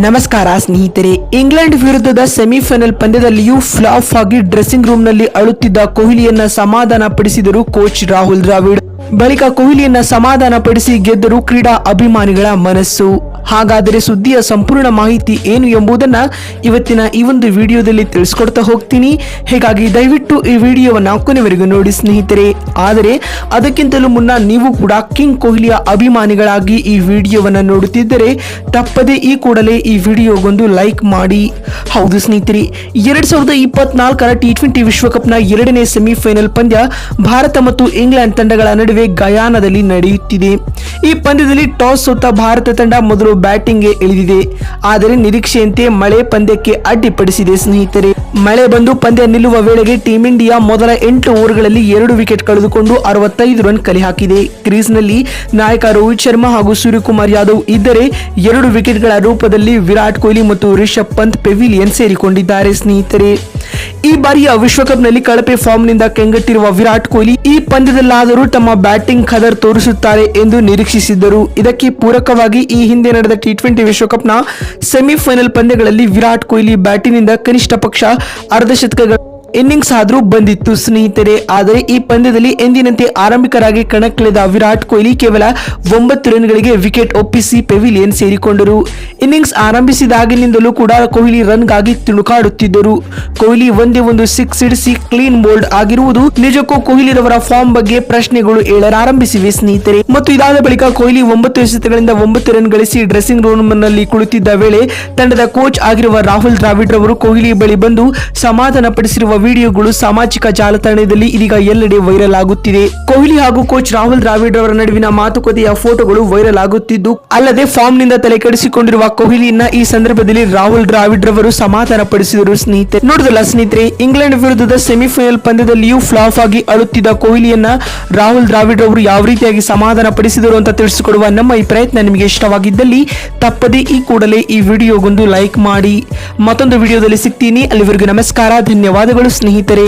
ನಮಸ್ಕಾರ, ಸ್ನೇಹಿತರೆ. ಇಂಗ್ಲೆಂಡ್ ವಿರುದ್ಧದ ಸೆಮಿಫೈನಲ್ ಪಂದ್ಯದಲ್ಲಿಯೂ ಫ್ಲಾಪ್ ಆಗಿ ಡ್ರೆಸ್ಸಿಂಗ್ ರೂಮ್ನಲ್ಲಿ ಅಳುತ್ತಿದ್ದ ಕೊಹ್ಲಿಯನ್ನ ಸಮಾಧಾನ ಪಡಿಸಿದರು ಕೋಚ್ ರಾಹುಲ್ ದ್ರಾವಿಡ್. ಬಳಿಕ ಕೊಹ್ಲಿಯನ್ನ ಸಮಾಧಾನ ಪಡಿಸಿ ಗೆದ್ದರು ಕ್ರೀಡಾ ಅಭಿಮಾನಿಗಳ ಮನಸ್ಸು. ಹಾಗಾದರೆ ಸುದ್ದಿಯ ಸಂಪೂರ್ಣ ಮಾಹಿತಿ ಏನು ಎಂಬುದನ್ನು ಇವತ್ತಿನ ಈ ಒಂದು ವಿಡಿಯೋದಲ್ಲಿ ತಿಳಿಸ್ಕೊಡ್ತಾ ಹೋಗ್ತೀನಿ. ಹೀಗಾಗಿ ದಯವಿಟ್ಟು ಈ ವಿಡಿಯೋವನ್ನು ಕೊನೆವರೆಗೂ ನೋಡಿ ಸ್ನೇಹಿತರೆ. ಆದರೆ ಅದಕ್ಕಿಂತಲೂ ಮುನ್ನ ನೀವು ಕೂಡ ಕಿಂಗ್ ಕೊಹ್ಲಿಯ ಅಭಿಮಾನಿಗಳಾಗಿ ಈ ವಿಡಿಯೋವನ್ನು ನೋಡುತ್ತಿದ್ದರೆ ತಪ್ಪದೇ ಈ ಕೂಡಲೇ ಈ ವಿಡಿಯೋಗೊಂದು ಲೈಕ್ ಮಾಡಿ. ಹೌದು ಸ್ನೇಹಿತರೆ, ಎರಡ್ ಸಾವಿರದ ಇಪ್ಪತ್ನಾಲ್ಕರ ಟಿ ಟ್ವೆಂಟಿ ವಿಶ್ವಕಪ್ನ ಎರಡನೇ ಸೆಮಿಫೈನಲ್ ಪಂದ್ಯ ಭಾರತ ಮತ್ತು ಇಂಗ್ಲೆಂಡ್ ತಂಡಗಳ ನಡುವೆ ಗಯಾನದಲ್ಲಿ ನಡೆಯುತ್ತಿದೆ. ಈ ಪಂದ್ಯದಲ್ಲಿ ಟಾಸ್ ಸುತ್ತ ಭಾರತ ತಂಡ ಮೊದಲು ಬ್ಯಾಟಿಂಗ್ಗೆ ಇಳಿದಿದೆ. ಆದರೆ ನಿರೀಕ್ಷೆಯಂತೆ ಮಳೆ ಪಂದ್ಯಕ್ಕೆ ಅಡ್ಡಿಪಡಿಸಿದೆ ಸ್ನೇಹಿತರೆ. ಮಳೆ ಬಂದು ಪಂದ್ಯ ನಿಲ್ಲುವ ವೇಳೆಗೆ ಟೀಂ ಇಂಡಿಯಾ ಮೊದಲ ಎಂಟು ಓವರ್ಗಳಲ್ಲಿ ಎರಡು ವಿಕೆಟ್ ಕಳೆದುಕೊಂಡು ಅರವತ್ತೈದು ರನ್ ಕಲೆ ಹಾಕಿದೆ ಕ್ರೀಸ್ನಲ್ಲಿ ನಾಯಕ ರೋಹಿತ್ ಶರ್ಮಾ ಹಾಗೂ ಸೂರ್ಯಕುಮಾರ್ ಯಾದವ್ ಇದ್ದರೆ ಎರಡು ವಿಕೆಟ್ಗಳ ರೂಪದಲ್ಲಿ ವಿರಾಟ್ ಕೊಹ್ಲಿ ಮತ್ತು ರಿಷಬ್ ಪಂತ್ ಪೆವಿಲಿಯನ್ ಸೇರಿಕೊಂಡಿದ್ದಾರೆ ಸ್ನೇಹಿತರೆ. ಈ ಬಾರಿಯ ವಿಶ್ವಕಪ್ನಲ್ಲಿ ಕಳಪೆ ಫಾರ್ಮ್ನಿಂದ ಕೆಂಗಟ್ಟಿರುವ ವಿರಾಟ್ ಕೊಹ್ಲಿ ಈ ಪಂದ್ಯದಲ್ಲಾದರೂ ತಮ್ಮ ಬ್ಯಾಟಿಂಗ್ ಖದರ್ ತೋರಿಸುತ್ತಾರೆ ಎಂದು ನಿರೀಕ್ಷಿಸಿದ್ದರು. ಇದಕ್ಕೆ ಪೂರಕವಾಗಿ ಈ ಹಿಂದೆ ನಡೆದ ಟಿ ಟ್ವೆಂಟಿ ವಿಶ್ವಕಪ್ನ ಸೆಮಿಫೈನಲ್ ಪಂದ್ಯಗಳಲ್ಲಿ ವಿರಾಟ್ ಕೊಹ್ಲಿ ಬ್ಯಾಟಿನಿಂದ ಕನಿಷ್ಠ ಪಕ್ಷ ಅರ್ಧ ಶತಕಗಳ ಇನ್ನಿಂಗ್ಸ್ ಆದರೂ ಬಂದಿತ್ತು ಸ್ನೇಹಿತರೆ. ಆದರೆ ಈ ಪಂದ್ಯದಲ್ಲಿ ಎಂದಿನಂತೆ ಆರಂಭಿಕರಾಗಿ ಕಣಕ್ಕಿಳಿದ ವಿರಾಟ್ ಕೊಹ್ಲಿ ಕೇವಲ ಒಂಬತ್ತು ರನ್ಗಳಿಗೆ ವಿಕೆಟ್ ಒಪ್ಪಿಸಿ ಪೆವಿಲಿಯನ್ ಸೇರಿಕೊಂಡರು. ಇನ್ನಿಂಗ್ಸ್ ಆರಂಭಿಸಿದಾಗಿನಿಂದಲೂ ಕೂಡ ಕೊಹ್ಲಿ ರನ್ಗಾಗಿ ತಿಣುಕಾಡುತ್ತಿದ್ದರು ಕೊಹ್ಲಿ ಒಂದೇ ಒಂದು ಸಿಕ್ಸ್ ಇಡಿಸಿ ಕ್ಲೀನ್ ಬೋಲ್ಡ್ ಆಗಿರುವುದು ನಿಜಕ್ಕೂ ಕೊಹ್ಲಿರವರ ಫಾರ್ಮ್ ಬಗ್ಗೆ ಪ್ರಶ್ನೆಗಳು ಏಳಲಾರಂಭಿಸಿವೆ ಸ್ನೇಹಿತರೆ. ಮತ್ತು ಇದಾದ ಬಳಿಕ ಕೊಹ್ಲಿ ಒಂಬತ್ತು ಎಸೆತಗಳಿಂದ ಒಂಬತ್ತು ರನ್ ಗಳಿಸಿ ಡ್ರೆಸ್ಸಿಂಗ್ ರೂಮ್ನಲ್ಲಿ ಕುಳಿತಿದ್ದ ವೇಳೆ ತಂಡದ ಕೋಚ್ ಆಗಿರುವ ರಾಹುಲ್ ದ್ರಾವಿಡ್ ರವರು ಕೊಹ್ಲಿ ಬಳಿ ಬಂದು ಸಮಾಧಾನ ಪಡಿಸಿರುವ ವಿಡಿಯೋಗಳು ಸಾಮಾಜಿಕ ಜಾಲತಾಣದಲ್ಲಿ ಇದೀಗ ಎಲ್ಲೆಡೆ ವೈರಲ್ ಆಗುತ್ತಿದೆ. ಕೊಹ್ಲಿ ಹಾಗೂ ಕೋಚ್ ರಾಹುಲ್ ದ್ರಾವಿಡ್ ಅವರ ನಡುವಿನ ಮಾತುಕತೆಯ ಫೋಟೋಗಳು ವೈರಲ್ ಆಗುತ್ತಿದ್ದು, ಅಲ್ಲದೆ ಫಾರ್ಮ್ನಿಂದ ತಲೆ ಕೆಡಿಸಿಕೊಂಡಿರುವ ಕೊಹ್ಲಿಯನ್ನ ಈ ಸಂದರ್ಭದಲ್ಲಿ ರಾಹುಲ್ ದ್ರಾವಿಡ್ ರವರು ಸಮಾಧಾನ ಪಡಿಸಿದರು ಸ್ನೇಹಿತರೆ. ನೋಡಿದಲ್ಲ ಸ್ನೇಹಿತರೆ, ಇಂಗ್ಲೆಂಡ್ ವಿರುದ್ಧದ ಸೆಮಿಫೈನಲ್ ಪಂದ್ಯದಲ್ಲಿಯೂ ಫ್ಲಾಪ್ ಆಗಿ ಅಳುತ್ತಿದ್ದ ಕೊಹ್ಲಿಯನ್ನ ರಾಹುಲ್ ದ್ರಾವಿಡ್ ಅವರು ಯಾವ ರೀತಿಯಾಗಿ ಸಮಾಧಾನ ಪಡಿಸಿದರು ಅಂತ ತಿಳಿಸಿಕೊಡುವ ನಮ್ಮ ಈ ಪ್ರಯತ್ನ ನಿಮಗೆ ಇಷ್ಟವಾಗಿದ್ದಲ್ಲಿ ತಪ್ಪದೇ ಈ ಕೂಡಲೇ ಈ ವಿಡಿಯೋಗೊಂದು ಲೈಕ್ ಮಾಡಿ. ಮತ್ತೊಂದು ವಿಡಿಯೋದಲ್ಲಿ ಸಿಗ್ತೀನಿ. ಅಲ್ಲಿವರೆಗೂ ನಮಸ್ಕಾರ. ಧನ್ಯವಾದಗಳು ಸ್ನೇಹಿತರೆ